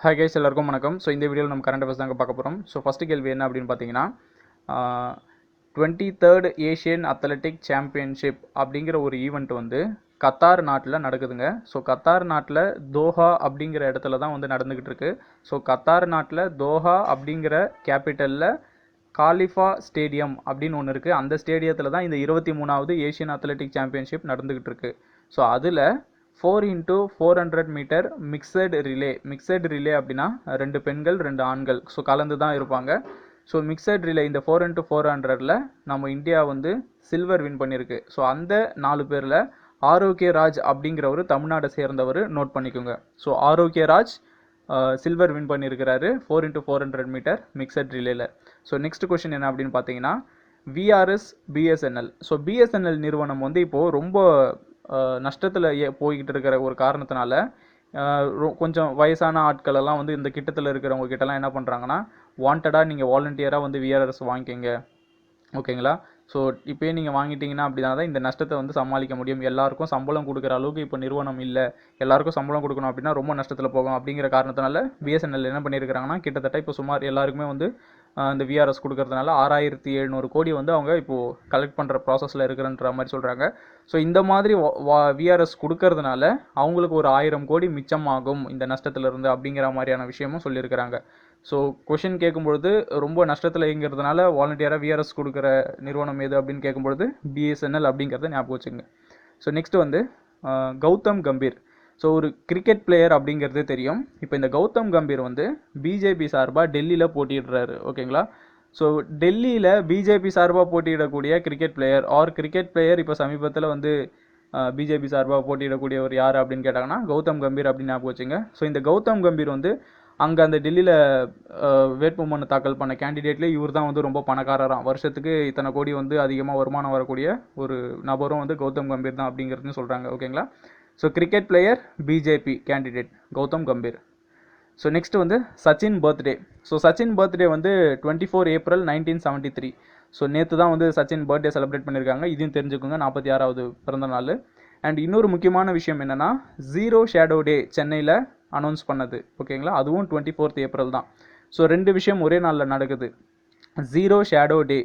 Hi guys எல்லாருக்கும் வணக்கம். So இந்த வீடியோவில் நம்ம கரண்ட் அஃபேர்ஸ் தாங்க பார்க்க போகிறோம் ஸோ ஃபஸ்ட்டு கேள்வி என்ன அப்படின்னு பார்த்தீங்கன்னா twenty third Asian athletic championship அப்படிங்கிற ஒரு ஈவெண்ட் வந்து கத்தார் நாட்டில் நடக்குதுங்க. ஸோ கத்தார் நாட்டில் தோஹா அப்படிங்கிற இடத்துல தான் வந்து நடந்துக்கிட்டு இருக்கு. ஸோ கத்தார் நாட்டில் தோஹா அப்படிங்கிற கேபிட்டலில் காலிஃபா ஸ்டேடியம் அப்படின்னு ஒன்று இருக்குது அந்த ஸ்டேடியத்தில் தான் இந்த இருபத்தி மூணாவது ஏஷியன் அத்லெட்டிக் சாம்பியன்ஷிப் நடந்துக்கிட்டு இருக்கு. ஸோ அதில் four into four hundred metre mixed relay mixed relay அப்படின்னா ரெண்டு பெண்கள் ரெண்டு ஆண்கள். ஸோ கலந்து தான் இருப்பாங்க. ஸோ மிக்சட் ரிலே இந்த ஃபோர் இன்ட்டு ஃபோர் ஹண்ட்ரடில் நம்ம இந்தியா வந்து சில்வர் வின் பண்ணியிருக்கு ஸோ அந்த நாலு பேரில் ஆரோக்கிய ராஜ் அப்படிங்கிறவர் தமிழ்நாடை சேர்ந்தவர் நோட் பண்ணிக்கோங்க. So Arokia Raj silver win பண்ணியிருக்கிறாரு four into four hundred metre mixed ரிலேல so next question என்ன அப்படின்னு பார்த்தீங்கன்னா விஆர்எஸ் பிஎஸ்என்எல் ஸோ பிஎஸ்என்எல் நிறுவனம் வந்து இப்போது ரொம்ப நஷ்டத்தில் போய்கிட்டு இருக்கிற ஒரு காரணத்தினால ரொ- கொஞ்சம் வயசான ஆட்கள் எல்லாம் வந்து இந்த கிட்டத்தில் இருக்கிறவங்க கிட்டலாம் என்ன பண்ணுறாங்கன்னா வாண்டடாக நீங்கள் வாலண்டியராக வந்து விஆர்எஸ் வாங்கிக்கோங்க. ஓகேங்களா? ஸோ இப்போயே நீங்கள் வாங்கிட்டீங்கன்னா அப்படின்னா தான் இந்த நஷ்டத்தை வந்து சமாளிக்க முடியும். எல்லாருக்கும் சம்பளம் கொடுக்குற அளவுக்கு இப்போ நிறுவனம் இல்லை. எல்லாருக்கும் சம்பளம் கொடுக்கணும் அப்படின்னா ரொம்ப நஷ்டத்தில் போகும் அப்படிங்கிற காரணத்தினால பிஎஸ்என்எல் என்ன பண்ணியிருக்கிறாங்கன்னா கிட்டத்தட்ட இப்போ சுமார் எல்லாருக்குமே வந்து இந்த விஆர்எஸ் கொடுக்கறதுனால ஆறாயிரத்தி எழுநூறு கோடி வந்து அவங்க இப்போது கலெக்ட் பண்ணுற ப்ராசஸில் இருக்கிறன்ற மாதிரி சொல்கிறாங்க ஸோ இந்த மாதிரி விஆர்எஸ் கொடுக்கறதுனால அவங்களுக்கு ஒரு ஆயிரம் கோடி மிச்சமாகும் இந்த நஷ்டத்திலிருந்து அப்படிங்கிற மாதிரியான விஷயமும் சொல்லியிருக்கிறாங்க. ஸோ கொஷின் கேட்கும்பொழுது ரொம்ப நஷ்டத்தில் இயங்கிறதுனால வாலண்டியராக விஆர்எஸ் கொடுக்குற நிறுவனம் எது அப்படின்னு கேட்கும்பொழுது பிஎஸ்என்எல் அப்படிங்கிறத ஞாபகம் வச்சுங்க ஸோ நெக்ஸ்ட் வந்து கௌதம் கம்பீர். ஸோ ஒரு கிரிக்கெட் பிளேயர் அப்படிங்கிறது தெரியும். இப்போ இந்த கௌதம் கம்பீர் வந்து பிஜேபி சார்பாக டெல்லியில் போட்டிடுறாரு ஓகேங்களா? ஸோ டெல்லியில் பிஜேபி சார்பாக போட்டியிடக்கூடிய cricket player or cricket player இப்போ சமீபத்தில் வந்து பிஜேபி சார்பாக போட்டியிடக்கூடியவர் யார் அப்படின்னு கேட்டாங்கன்னா கௌதம் கம்பீர் அப்படின்னு ஞாபகம் வச்சுங்க. ஸோ இந்த கௌதம் கம்பீர் வந்து அங்கே அந்த டெல்லியில் வேட்புமனு தாக்கல் பண்ண கேண்டிடேட்லேயே இவர் தான் வந்து ரொம்ப பணக்காரராம் வருஷத்துக்கு இத்தனை கோடி வந்து அதிகமாக வருமானம் வரக்கூடிய ஒரு நபரும் வந்து கௌதம் கம்பீர் தான் அப்படிங்கிறதுன்னு சொல்கிறாங்க ஓகேங்களா? So cricket player BJP candidate Gautam Gambhir so next வந்து Sachin birthday so Sachin birthday வந்து twenty four April nineteen seventy three so நேற்று தான் வந்து சச்சின் பர்த்டே செலிப்ரேட் பண்ணியிருக்காங்க இதையும் தெரிஞ்சுக்கோங்க. நாற்பத்தி ஆறாவது பிறந்த நாள். அண்ட் இன்னொரு முக்கியமான விஷயம் என்னென்னா ஜீரோ ஷேடோ டே சென்னையில் அனௌன்ஸ் பண்ணது. ஓகேங்களா அதுவும் டுவெண்ட்டி ஃபோர்த் ஏப்ரல் தான். ஸோ ரெண்டு விஷயம் ஒரே நாளில் நடக்குது. ஜீரோ ஷேடோ டே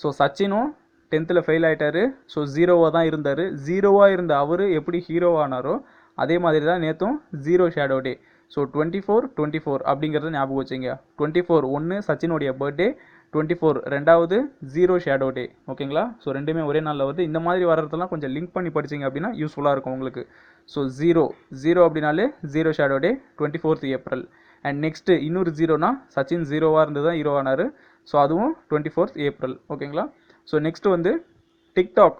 ஸோ சச்சினும் டென்த்தில் ஃபெயில் ஆகிட்டாரு ஸோ ஜீரோவாக தான் இருந்தார். ஜீரோவாக இருந்த அவர் எப்படி ஹீரோவானாரோ அதே மாதிரி தான் நேற்றும் zero shadow day so twenty four twenty four அப்படிங்கிறத ஞாபகம் வச்சுங்க. டுவெண்ட்டி ஃபோர் ஒன்று சச்சினுடைய பர்த்டே டுவெண்ட்டி ஃபோர் ரெண்டாவது ஜீரோ ஷேடோ டே ஓகேங்களா ஸோ ரெண்டுமே ஒரே நாளில் வருது. இந்த மாதிரி வர்றதெல்லாம் கொஞ்சம் லிங்க் பண்ணி படிச்சீங்க அப்படின்னா யூஸ்ஃபுல்லாக இருக்கும் உங்களுக்கு. ஸோ ஜீரோ ஜீரோ அப்படின்னாலே zero shadow day twenty fourth April and next இன்னொரு ஜீரோனா சச்சின் ஜீரோவாக இருந்து தான் ஹீரோ ஆனார். ஸோ அதுவும் டுவெண்ட்டி ஃபோர்த் ஏப்ரல் ஓகேங்களா ஸோ நெக்ஸ்ட் வந்து டிக்டாக்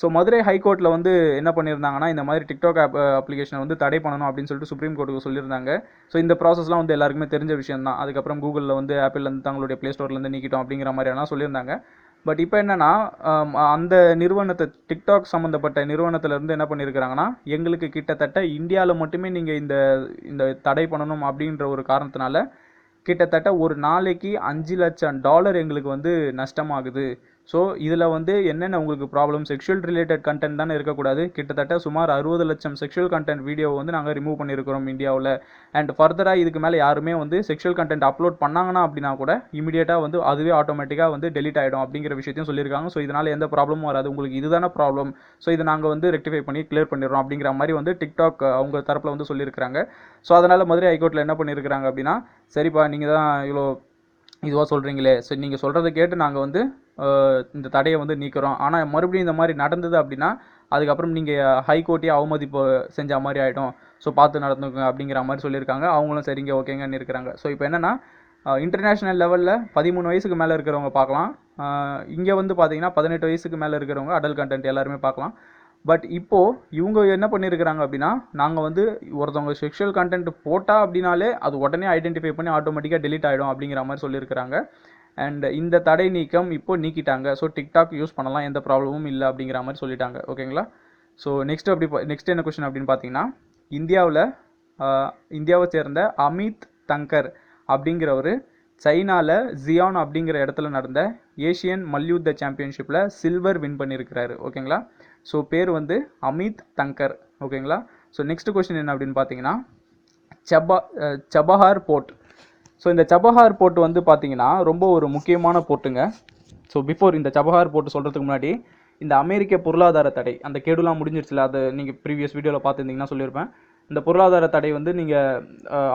ஸோ மதுரை ஹைகோர்ட்டில் வந்து என்ன பண்ணியிருந்தாங்கன்னா இந்த மாதிரி டிக்டாக் ஆப் அப்ளிகேஷனை வந்து தடை பண்ணணும் அப்படின்னு சொல்லிட்டு சுப்ரீம் கோர்ட்டுக்கு சொல்லியிருந்தாங்க. ஸோ இந்த ப்ராசஸ்லாம் வந்து எல்லாருக்குமே தெரிஞ்ச விஷயம் தான். அதுக்கப்புறம் கூகுளில் வந்து ஆப்பிள்லேருந்து தங்களுடைய ப்ளே ஸ்டோர்லேருந்து நீக்கிட்டோம் அப்படிங்கிற மாதிரியெல்லாம் சொல்லியிருந்தாங்க. பட் இப்போ என்னென்னா அந்த நிறுவனத்தை டிக்டாக் சம்மந்தப்பட்ட நிறுவனத்திலேருந்து என்ன பண்ணியிருக்கிறாங்கன்னா எங்களுக்கு கிட்டத்தட்ட இந்தியாவில் மட்டுமே நீங்கள் இந்த இந்த தடை பண்ணணும் அப்படின்ற ஒரு காரணத்தினால கிட்டத்தட்ட ஒரு நாளைக்கு அஞ்சு லட்சம் டாலர் எங்களுக்கு வந்து நஷ்டமாகுது. ஸோ இதில் வந்து என்னென்ன உங்களுக்கு ப்ராப்ளம் செக்ஷுவல் ரிலேட்டட் கண்டென்ட் தானே இருக்கக்கூடாது. கிட்டத்தட்ட சுமார் அறுபது லட்சம் செக்ஷுவல் கண்டென்ட் வீடியோவை வந்து நாங்கள் ரிமூவ் பண்ணியிருக்கிறோம் இந்தியாவில். அண்ட் ஃபர்தராக இதுக்கு மேலே யாருமே வந்து செக்ஷுவல் கண்டென்ட் அப்லோட் பண்ணாங்கன்னா அப்படின்னா கூட இமீடியட்டாக வந்து அதுவே ஆட்டோமேட்டிக்காக வந்து டெலிட் ஆகிடும் அப்படிங்கிற விஷயத்தையும் சொல்லியிருக்காங்க. ஸோ இதனால் எந்த ப்ராப்ளமும் வராது. உங்களுக்கு இதுதான ப்ராப்ளம் ஸோ இதை நாங்கள் வந்து ரெக்டிஃபை பண்ணி கிளியர் பண்ணிடுறோம் அப்படிங்கிற மாதிரி வந்து டிக்டாக் அவங்க தரப்பில் வந்து சொல்லியிருக்கிறாங்க. ஸோ அதனால் மதுரை ஹைகோர்ட்டில் என்ன பண்ணியிருக்கிறாங்க அப்படின்னா சரிப்பா நீங்கள் தான் இவ்வளோ இதுவாக சொல்கிறீங்களே ஸோ நீங்கள் சொல்கிறத கேட்டு நாங்கள் வந்து இந்த தடையை வந்து நீக்கிறோம். ஆனால் மறுபடியும் இந்த மாதிரி நடந்தது அப்படின்னா அதுக்கப்புறம் நீங்கள் ஹைகோர்ட்டே அவமதிப்பு செஞ்ச மாதிரி ஆகிடும் ஸோ பார்த்து நடந்துக்கோங்க அப்படிங்கிற மாதிரி சொல்லியிருக்காங்க. அவங்களும் சரிங்க ஓகேங்கன்னு இருக்கிறாங்க. ஸோ இப்போ என்னென்னா இன்டர்நேஷ்னல் லெவலில் பதிமூணு வயசுக்கு மேலே இருக்கிறவங்க பார்க்கலாம். இங்கே வந்து பார்த்தீங்கன்னா பதினெட்டு வயசுக்கு மேலே இருக்கிறவங்க அடல் கண்டென்ட் எல்லாருமே பார்க்கலாம். பட் இப்போது இவங்க என்ன பண்ணியிருக்கிறாங்க அப்படின்னா நாங்கள் வந்து ஒருத்தவங்க செக்ஷுவல் கண்டென்ட் போட்டால் அப்படின்னாலே அது உடனே ஐடென்டிஃபை பண்ணி ஆட்டோமேட்டிக்காக டெலிட் ஆகிடும் அப்படிங்கிற மாதிரி சொல்லியிருக்கிறாங்க அண்ட் இந்த தடை நீக்கம் இப்போ நீக்கிட்டாங்க. ஸோ டிக்டாக் யூஸ் பண்ணலாம் எந்த ப்ராப்ளமும் இல்லை அப்படிங்கிற மாதிரி சொல்லிட்டாங்க. ஓகேங்களா ஸோ நெக்ஸ்ட் அப்படி நெக்ஸ்ட் என்ன கொஸ்டின் அப்படின்னு பார்த்தீங்கன்னா இந்தியாவில் இந்தியாவை சேர்ந்த அமித் தங்கர் அப்படிங்கிறவர் சைனாவில் ஜியான் அப்படிங்கிற இடத்துல நடந்த ஏஷியன் மல்யுத்த சாம்பியன்ஷிப்பில் சில்வர் வின் பண்ணியிருக்கிறாரு ஓகேங்களா ஸோ பேர் வந்து அமித் தங்கர். ஓகேங்களா ஸோ நெக்ஸ்ட் கொஸ்டின் என்ன அப்படின்னு பார்த்தீங்கன்னா செபா சபஹார் போர்ட். ஸோ இந்த சபஹார் போர்ட் வந்து பார்த்தீங்கன்னா ரொம்ப ஒரு முக்கியமான போர்ட்டுங்க. ஸோ பிஃபோர் இந்த சபஹார் போர்ட் சொல்கிறதுக்கு முன்னாடி இந்த அமெரிக்க பொருளாதார தடை அந்த கேடுலாம் முடிஞ்சிருச்சுல அது நீங்கள் ப்ரீவியஸ் வீடியோவில் பார்த்துருந்தீங்கன்னா சொல்லியிருப்பேன். இந்த பொருளாதார தடை வந்து நீங்கள்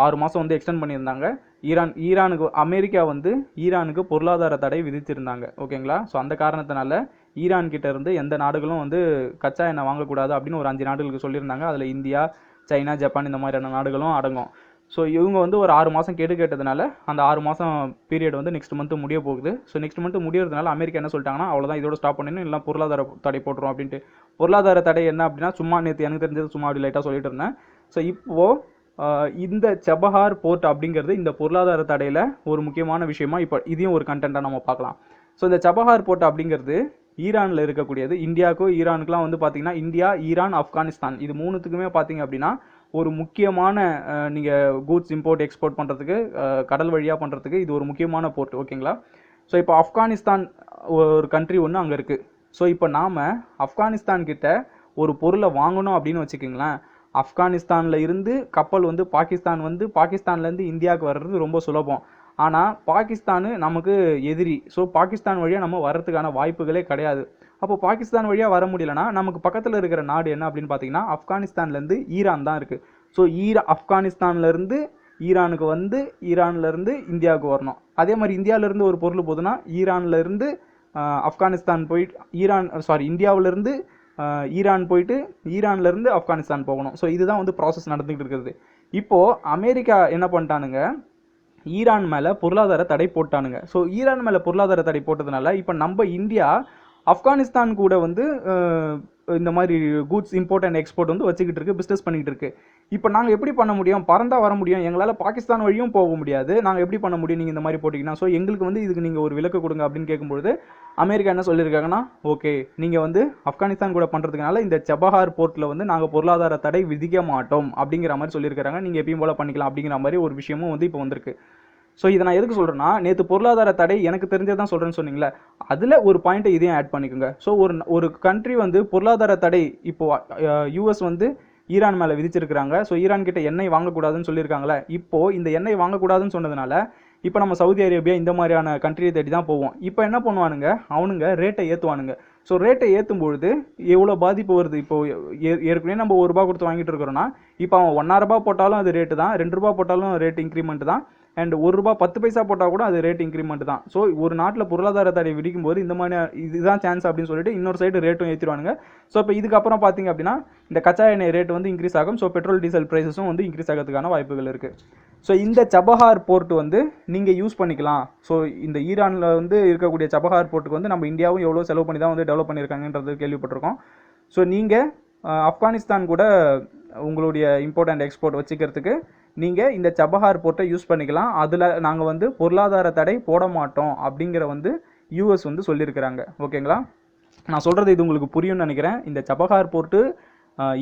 ஆறு மாதம் வந்து எக்ஸ்டெண்ட் பண்ணியிருந்தாங்க. ஈரான் ஈரானுக்கு அமெரிக்கா வந்து ஈரானுக்கு பொருளாதார தடை விதிச்சிருந்தாங்க. ஓகேங்களா ஸோ அந்த காரணத்தினால ஈரான் கிட்ட இருந்து எந்த நாடுகளும் வந்து கச்சா எண்ணெய் வாங்கக்கூடாது அப்படின்னு ஒரு அஞ்சு நாடுகளுக்கு சொல்லியிருந்தாங்க. அதில் இந்தியா சைனா ஜப்பான் இந்த மாதிரியான நாடுகளும் அடங்கும். ஸோ இவங்க வந்து ஒரு ஆறு மாதம் கெடு கேட்டதுனால அந்த ஆறு மாதம் பீரியட் வந்து நெக்ஸ்ட் மந்த் முடிய போகுது. ஸோ நெக்ஸ்ட் மந்த்து முடியறதுனால அமெரிக்கா என்ன சொல்லிட்டாங்கன்னா அவ்வளோதான் இதோட ஸ்டாப் பண்ணணும் இல்லை பொருளாதார தடை போட்டுரும் அப்படின்ட்டு. பொருளாதார தடை என்ன அப்படின்னா சும்மா நேற்று எனக்கு தெரிஞ்சது சும்மா அப்படி லைட்டாக சொல்லிட்டு இருந்தேன். ஸோ இப்போது இந்த செபஹார் போர்ட் அப்படிங்கிறது இந்த பொருளாதார தடையில் ஒரு முக்கியமான விஷயமா இப்போ இதையும் ஒரு கண்டென்ட்டாக நம்ம பார்க்கலாம். ஸோ இந்த சபஹார் போர்ட் அப்படிங்கிறது ஈரானில் இருக்கக்கூடியது. இந்தியாவுக்கும் ஈரானுக்குலாம் வந்து பார்த்தீங்கன்னா இந்தியா ஈரான் ஆப்கானிஸ்தான் இது மூணுத்துக்குமே பார்த்தீங்க அப்படின்னா ஒரு முக்கியமான நீங்கள் கூட்ஸ் இம்போர்ட் எக்ஸ்போர்ட் பண்ணுறதுக்கு கடல் வழியாக பண்ணுறதுக்கு இது ஒரு முக்கியமான போர்ட் ஓகேங்களா ஸோ இப்போ ஆப்கானிஸ்தான் ஒரு கண்ட்ரி ஒன்று அங்கே இருக்குது ஸோ இப்போ நாம் ஆப்கானிஸ்தான் கிட்ட ஒரு பொருளை வாங்கணும் அப்படின்னு வச்சுக்கோங்களேன். ஆப்கானிஸ்தானில் இருந்து கப்பல் வந்து பாகிஸ்தான் வந்து பாகிஸ்தான்லேருந்து இந்தியாவுக்கு வர்றது ரொம்ப சுலபம். ஆனால் பாகிஸ்தானு நமக்கு எதிரி. ஸோ பாகிஸ்தான் வழியாக நம்ம வர்றதுக்கான வாய்ப்புகளே கிடையாது. அப்போ பாகிஸ்தான் வழியாக வர முடியலன்னா நமக்கு பக்கத்தில் இருக்கிற நாடு என்ன அப்படின்னு பார்த்தீங்கன்னா ஆப்கானிஸ்தான்லேருந்து ஈரான் தான் இருக்குது ஸோ ஈரா ஆப்கானிஸ்தான்லேருந்து ஈரானுக்கு வந்து ஈரான்லேருந்து இந்தியாவுக்கு வரணும். அதே மாதிரி இந்தியாவிலேருந்து ஒரு பொருள் போதுன்னா ஈரான்லேருந்து ஆப்கானிஸ்தான் போயிட்டு ஈரான் சாரி இந்தியாவிலேருந்து ஈரான் போயிட்டு ஈரான்லேருந்து ஆப்கானிஸ்தான் போகணும். ஸோ இதுதான் வந்து ப்ராசஸ் நடந்துகிட்டு இருக்கிறது. இப்போது அமெரிக்கா என்ன பண்ணிட்டானுங்க? ஈரான் மேலே பொருளாதார தடை போட்டானுங்க. ஸோ ஈரான் மேலே பொருளாதார தடை போட்டதுனால இப்போ நம்ம இந்தியா ஆப்கானிஸ்தான் கூட வந்து இந்த மாதிரி கூட்ஸ் இம்போர்ட் அண்ட் எக்ஸ்போர்ட் வந்து வச்சுக்கிட்டு இருக்கு பிஸ்னஸ் பண்ணிக்கிட்டு இருக்கு. இப்போ நாங்கள் எப்படி பண்ண முடியும்? பறந்தா வர முடியும். எங்களால் பாகிஸ்தான் வழியும் போக முடியாது. நாங்கள் எப்படி பண்ண முடியும்? நீங்கள் இந்த மாதிரி போட்டிங்கன்னா ஸோ எங்களுக்கு வந்து இதுக்கு நீங்கள் ஒரு விலக்கு கொடுங்க அப்படின்னு கேட்கும்பொழுது அமெரிக்கா என்ன சொல்லியிருக்காங்கன்னா ஓகே நீங்கள் வந்து ஆப்கானிஸ்தான் கூட பண்ணுறதுனால இந்த செபஹார் போர்ட்டில் வந்து நாங்கள் பொருளாதார தடை விதிக்க மாட்டோம். அப்படிங்கிற மாதிரி சொல்லியிருக்காங்க நீங்கள் எப்பயும் போல் பண்ணிக்கலாம் அப்படிங்கிற மாதிரி ஒரு விஷயமும் வந்து இப்போ வந்திருக்கு. ஸோ இதை நான் எதுக்கு சொல்கிறேன்னா நேற்று பொருளாதார தடை எனக்கு தெரிஞ்சதான் சொல்கிறேன்னு சொன்னீங்களே அதில் ஒரு பாயிண்ட்டை இதையும் ஆட் பண்ணிக்கோங்க. ஸோ ஒரு ஒரு கண்ட்ரி வந்து பொருளாதார தடை இப்போது யூஎஸ் வந்து ஈரான் மேலே விதிச்சிருக்கிறாங்க. ஸோ ஈரான் கிட்ட எண்ணெய் வாங்கக்கூடாதுன்னு சொல்லியிருக்காங்களே இப்போ இந்த எண்ணெய் வாங்கக்கூடாதுன்னு சொன்னதுனால இப்போ நம்ம சவுதி அரேபியா இந்த மாதிரியான கண்ட்ரியை தேடி தான் போவோம். இப்போ என்ன பண்ணுவானுங்க? அவனுங்க ரேட்டை ஏற்றுவானுங்க ஸோ ரேட்டை ஏற்றும் பொழுது எவ்வளோ பாதிப்பு வருது? இப்போ ஏ- ஏற்கனவே நம்ம ஒரு ரூபா கொடுத்து வாங்கிட்டு இருக்கிறோன்னா இப்போ அவன் ஒன்றா ரூபா போட்டாலும் அது ரேட்டு தான் ரெண்டு ரூபா போட்டாலும் ரேட் இன்க்ரிமெண்ட் தான். அண்ட் ஒரு ரூபா பத்து பைசா போட்டால் கூட அது ரேட் இன்க்ரிமெண்ட் தான். ஸோ ஒரு நாட்டில் பொருளாதார தடை விடிக்கும் போது இந்த மாதிரி இதுதான் சான்ஸ் அப்படின்னு சொல்லிட்டு இன்னொரு சைடு ரேட்டும் ஏற்றிடுவானுங்க ஸோ இப்போ இதுக்கப்புறம் பார்த்தீங்க அப்படின்னா இந்த கச்சா எண்ணெய் ரேட் வந்து இன்க்ரீஸ் ஆகும். ஸோ பெட்ரோல் டீசல் ப்ரைஸஸும் வந்து இன்க்ரீஸ் ஆகிறதுக்கான வாய்ப்புகள் இருக்குது ஸோ இந்த சபஹார் போர்ட் வந்து நீங்கள் யூஸ் பண்ணிக்கலாம். ஸோ இந்த ஈரானில் வந்து இருக்கக்கூடிய சபஹார் போர்ட்டுக்கு வந்து நம்ம இந்தியாவும் எவ்வளோ செலவு பண்ணி தான் வந்து டெவலப் பண்ணியிருக்காங்கன்றது கேள்விப்பட்டிருக்கோம். ஸோ நீங்கள் ஆப்கானிஸ்தான் கூட உங்களுடைய இம்போர்ட் அண்ட் எக்ஸ்போர்ட் வச்சுக்கிறதுக்கு நீங்கள் இந்த சபஹார் போர்ட்டை யூஸ் பண்ணிக்கலாம். அதில் நாங்கள் வந்து பொருளாதார தடை போட மாட்டோம் அப்படிங்கிற வந்து யூஎஸ் வந்து சொல்லியிருக்கிறாங்க. ஓகேங்களா? நான் சொல்கிறது இது உங்களுக்கு புரியும்னு நினைக்கிறேன். இந்த சபஹார் போர்ட்டு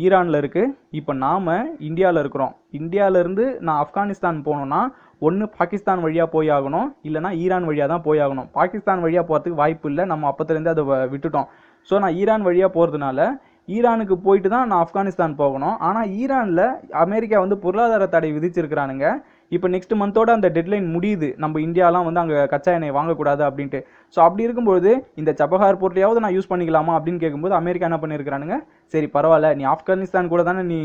ஈரானில் இருக்குது இப்போ நாம் இந்தியாவில் இருக்கிறோம். இந்தியாவிலேருந்து நான் ஆப்கானிஸ்தான் போகணுன்னா ஒன்று பாகிஸ்தான் வழியாக போய் ஆகணும். இல்லைனா ஈரான் வழியாக தான் போய் ஆகணும். பாகிஸ்தான் வழியாக போகிறதுக்கு வாய்ப்பு இல்லை. நம்ம அப்பத்துலேருந்து அதை விட்டுட்டோம். ஸோ நான் ஈரான் வழியாக போகிறதுனால ஈரானுக்கு போயிட்டு தான் நான் ஆப்கானிஸ்தான் போகணும். ஆனால் ஈரானில் அமெரிக்கா வந்து பொருளாதார தடை விதிச்சிருக்கிறானுங்க. இப்போ நெக்ஸ்ட் மந்தோட அந்த டெட்லைன் முடியுது. நம்ம இந்தியாலாம் வந்து அங்கே கச்சா எண்ணெய் வாங்கக்கூடாது அப்படின்ட்டு. ஸோ அப்படி இருக்கும்போது இந்த சபஹார் போர்ட்லையாவது நான் யூஸ் பண்ணிக்கலாமா அப்படின்னு கேட்கும்போது அமெரிக்கா என்ன பண்ணியிருக்கிறானுங்க சரி பரவாயில்ல. நீ ஆப்கானிஸ்தான் கூட தானே நீ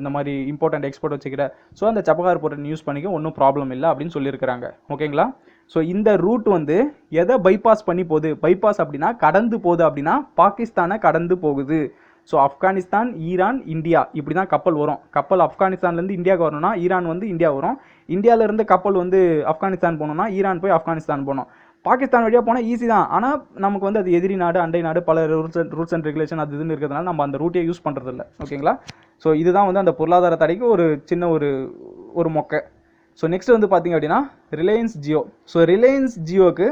இந்த மாதிரி இம்பார்ட்டன்ட் எக்ஸ்போர்ட் வச்சுக்கிற. ஸோ அந்த சபஹார் போர்ட்டை யூஸ் பண்ணிக்க. ஒன்றும் ப்ராப்ளம் இல்லை அப்படின்னு சொல்லியிருக்கிறாங்க ஓகேங்களா? ஸோ இந்த ரூட் வந்து எதை பைபாஸ் பண்ணி போகுது? பைபாஸ் அப்படின்னா கடந்து போகுது அப்படின்னா பாகிஸ்தானை கடந்து போகுது. ஸோ ஆப்கானிஸ்தான் ஈரான் இந்தியா இப்படி தான் கப்பல் வரும். கப்பல் ஆப்கானிஸ்தான்லேருந்து இந்தியாவுக்கு வரணும்னா ஈரான் வந்து இந்தியா வரும். இந்தியாவிலேருந்து கப்பல் வந்து ஆப்கானிஸ்தான் போகணும்னா ஈரான் போய் ஆப்கானிஸ்தான் போகணும். பாகிஸ்தான் வழியாக போனால் ஈஸி தான். ஆனால் நமக்கு வந்து அது எதிரி நாடு அண்டை நாடு பல rules and rules and regulation அது இதுன்னு இருக்கிறதுனால நம்ம அந்த ரூட்டே யூஸ் பண்ணுறதில்ல ஓகேங்களா ஸோ இதுதான் வந்து அந்த பொருளாதார தடைக்கு ஒரு சின்ன ஒரு ஒரு மொக்கை. ஸோ நெக்ஸ்ட் வந்து பார்த்தீங்க அப்படின்னா ரிலையன்ஸ் ஜியோ ஸோ ரிலையன்ஸ் ஜியோக்கு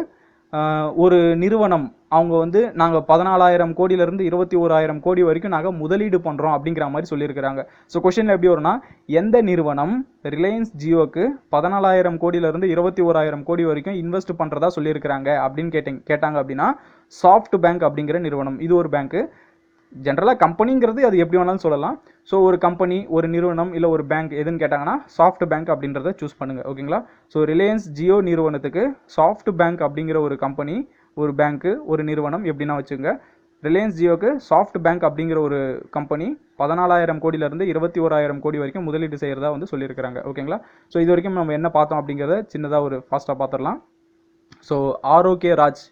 ஒரு நிறுவனம். அவங்க வந்து நாங்கள் பதினாலாயிரம் கோடியிலேருந்து இருபத்தி ஓராயிரம் கோடி வரைக்கும் நாங்கள் முதலீடு பண்ணுறோம் அப்படிங்கிற மாதிரி சொல்லியிருக்கிறாங்க. ஸோ கொஷின் எப்படி வரும்னா எந்த நிறுவனம் ரிலையன்ஸ் ஜியோக்கு பதினாலாயிரம் கோடியிலேருந்து இருபத்தி ஓராயிரம் கோடி வரைக்கும் இன்வெஸ்ட் பண்ணுறதா சொல்லியிருக்கிறாங்க அப்படின்னு கேட்டிங் கேட்டாங்க அப்படின்னா சாஃப்ட் பேங்க் அப்படிங்கிற நிறுவனம். இது ஒரு பேங்க்கு ஜென்ரலாக கம்பெனிங்கிறது அது எப்படி வேணாலும் சொல்லலாம். ஸோ ஒரு கம்பெனி ஒரு நிறுவனம் இல்லை ஒரு பேங்க் எதுன்னு கேட்டாங்கன்னா சாஃப்ட் பேங்க் அப்படின்றத சூஸ் பண்ணுங்கள் ஓகேங்களா ஸோ ரிலையன்ஸ் ஜியோ நிறுவனத்துக்கு சாஃப்ட் பேங்க் அப்படிங்கிற ஒரு கம்பெனி ஒரு பேங்க்கு ஒரு நிறுவனம் எப்படின்னா வச்சுங்க ரிலையன்ஸ் ஜியோக்கு சாஃப்ட் பேங்க் அப்படிங்கிற ஒரு கம்பெனி பதினாலாயிரம் கோடியிலேருந்து இருபத்தி ஓராயிரம் கோடி வரைக்கும் முதலீடு செய்கிறதா வந்து சொல்லியிருக்கிறாங்க. ஓகேங்களா ஸோ இது வரைக்கும் நம்ம என்ன பார்த்தோம் அப்படிங்கிறத சின்னதாக ஒரு ஃபாஸ்ட்டாக பார்த்துடலாம். ஸோ ஆரோக்கிய ராஜ்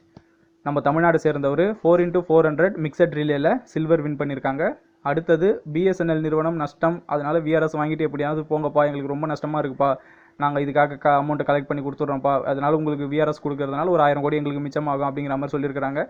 நம்ம தமிழ்நாடு சேர்ந்தவர் four into four hundred mixed ரிலேயில் silver win பண்ணியிருக்காங்க அடுத்தது பிஎஸ்என்எல் நிறுவனம் நஷ்டம். அதனால் விஆர்எஸ் வாங்கிட்டு எப்படியாவது போங்கப்பா எங்களுக்கு ரொம்ப நஷ்டமாக இருக்குப்பா. நாங்கள் இதுக்காக க அமௌண்ட்டை கலெக்ட் பண்ணி கொடுத்துட்றோம்ப்பா. அதனால் உங்களுக்கு விஆர்எஸ் கொடுக்கறதுனால ஒரு ஆயிரம் கோடி எங்களுக்கு மிச்சமாகும் அப்படிங்கிற மாதிரி சொல்லியிருக்கிறாங்க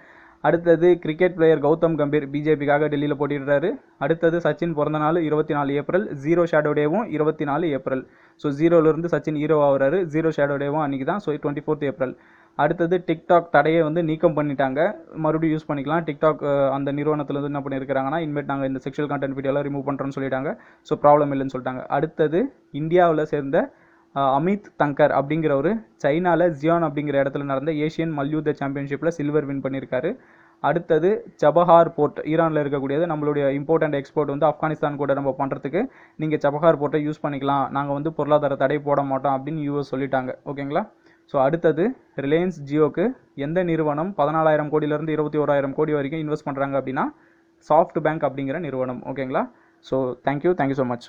அடுத்தது கிரிக்கெட் பிளேயர் கௌதம் கம்பீர் பிஜேபிக்காக டெல்லியில் போட்டிடுறாரு அடுத்தது சச்சின் பிறந்த நாள் இருபத்தி நாலு ஏப்ரல் ஜீரோ ஷேடோ டேவும் இருபத்தி நாலு ஏப்ரல். ஸோ ஜீரோலேருந்து சச்சின் ஹீரோ ஆகுறாரு. ஜீரோ ஷேடோ டேவும் அன்றைக்கி தான் ஸோ டுவெண்ட்டி ஃபோர்த் ஏப்ரல். அடுத்தது டிக்டாக் தடையை வந்து நீக்கம் பண்ணிட்டாங்க. மறுபடியும் யூஸ் பண்ணிக்கலாம். டிக்டாக் அந்த நிறுவனத்தில் வந்து என்ன பண்ணியிருக்கிறாங்கன்னா இனிமேட் நாங்கள் இந்த செக்ஷுவல் கண்டென்ட் வீடியோலாம் ரிமூவ் பண்ணுறோன்னு சொல்லிட்டாங்க. ஸோ ப்ராப்ளம் இல்லைன்னு சொல்லிட்டாங்க. அடுத்தது இந்தியாவில் சேர்ந்த அமித் தங்கர் அப்படிங்கிறவர் சைனாவில் ஜியான் அப்படிங்கிற இடத்துல நடந்த ஏஷியன் மல்யுத்த சாம்பியன்ஷிப்பில் சில்வர் வின் பண்ணியிருக்காரு. அடுத்தது சபஹார் போர்ட் ஈரானில் இருக்கக்கூடியது நம்மளுடைய இம்போர்ட் அண்ட் எக்ஸ்போர்ட் வந்து ஆப்கானிஸ்தான் கூட நம்ம பண்ணுறதுக்கு நீங்கள் சபஹார் போர்ட்டை யூஸ் பண்ணிக்கலாம். நாங்கள் வந்து பொருளாதார தடை போட மாட்டோம் அப்படின்னு யூஎஸ் சொல்லிட்டாங்க. ஓகேங்களா ஸோ அடுத்தது ரிலையன்ஸ் ஜியோக்கு எந்த நிறுவனம் பதினாலாயிரம் கோடியிலேருந்து இருபத்தி ஓராயிரம் கோடி வரைக்கும் இன்வெஸ்ட் பண்ணுறாங்க அப்படின்னா சாஃப்ட் பேங்க் அப்படிங்கிற நிறுவனம் ஓகேங்களா so thank you thank you so much